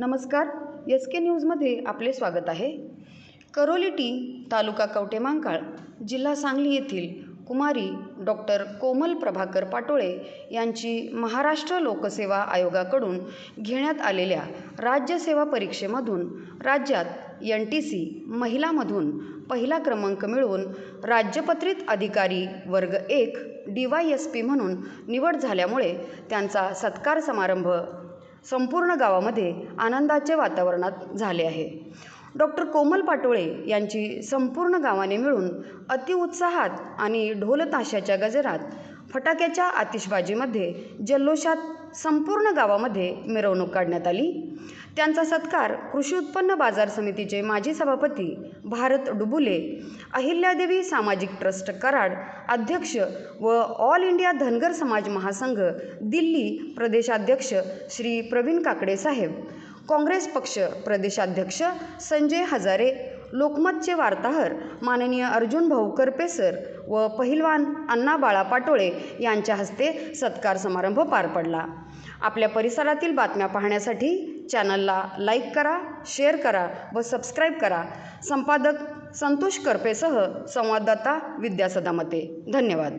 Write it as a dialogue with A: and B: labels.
A: नमस्कार. एस के न्यूजमध्ये आपले स्वागत आहे. करोली टी तालुका कवटेमांकाळ जिल्हा सांगली येथील कुमारी डॉक्टर कोमल प्रभाकर पाटोळे यांची महाराष्ट्र लोकसेवा आयोगाकडून घेण्यात आलेल्या राज्यसेवा परीक्षेमधून राज्यात एन टी सी महिलामधून पहिला क्रमांक मिळवून राज्यपत्रित अधिकारी वर्ग एक डी वाय एस पी म्हणून निवड झाल्यामुळे त्यांचा सत्कार समारंभ संपूर्ण गावामध्ये आनंदाचे वातावरणात झाले आहे. डॉक्टर कोमल पाटोळे यांची संपूर्ण गावाने मिळून अतिउत्साहात आणि ढोलताशाच्या गजरात फटाक्याच्या आतिषबाजीमध्ये जल्लोषात संपूर्ण गावामध्ये मिरवणूक काढण्यात आली. त्यांचा सत्कार कृषी उत्पन्न बाजार समितीचे माजी सभापती भारत डुबुले अहिल्यादेवी सामाजिक ट्रस्ट कराड अध्यक्ष व ऑल इंडिया धनगर समाज महासंघ दिल्ली प्रदेशाध्यक्ष श्री प्रवीण काकडे साहेब काँग्रेस पक्ष प्रदेशाध्यक्ष संजय हजारे लोकमतचे वार्ताहर माननीय अर्जुन भाऊ करपे सर व पहिलवान अण्णा बाळा पाटोळे यांच्या हस्ते सत्कार समारंभ पार पडला. आपल्या परिसरातील बातम्या पाहण्यासाठी चॅनलला लाईक करा शेअर करा व सबस्क्राईब करा. संपादक संतोष करपेसह संवाददाता विद्यासदामते. धन्यवाद.